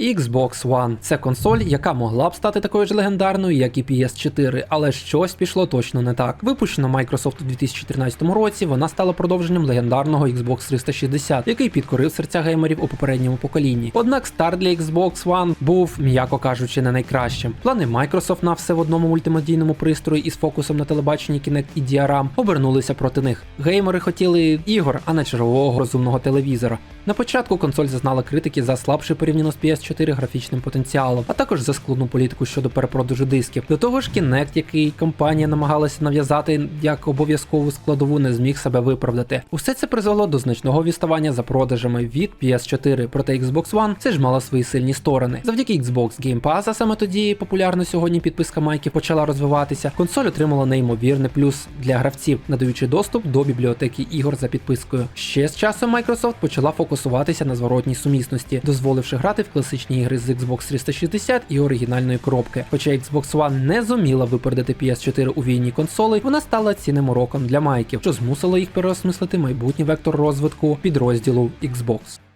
Xbox One це консоль, яка могла б стати такою ж легендарною, як і PS4, але щось пішло точно не так. Випущена Microsoft у 2013 році, вона стала продовженням легендарного Xbox 360, який підкорив серця геймерів у попередньому поколінні. Однак старт для Xbox One був, м'яко кажучи, не найкращим. Плани Microsoft на все в одному мультимедійному пристрої із фокусом на телебаченні Kinect і DRM обернулися проти них. Геймери хотіли ігор, а не чергового розумного телевізора. На початку консоль зазнала критики за слабший порівняно з PS4 графічним потенціалом, а також за складну політику щодо перепродажу дисків. До того ж, Kinect, який компанія намагалася нав'язати як обов'язкову складову, не зміг себе виправдати. Усе це призвело до значного відставання за продажами від PS4, проте Xbox One все ж мала свої сильні сторони. Завдяки Xbox Game Pass, а саме тоді популярна сьогодні підписка Майки почала розвиватися. Консоль отримала неймовірний плюс для гравців, надаючи доступ до бібліотеки ігор за підпискою. Ще з часом Microsoft почала фокусуватися на зворотній сумісності, дозволивши грати в класичні ігри з Xbox 360 і оригінальної коробки. Хоча Xbox One не зуміла випередити PS4 у війні консолей, вона стала цінним уроком для майків, що змусило їх переосмислити майбутній вектор розвитку підрозділу Xbox.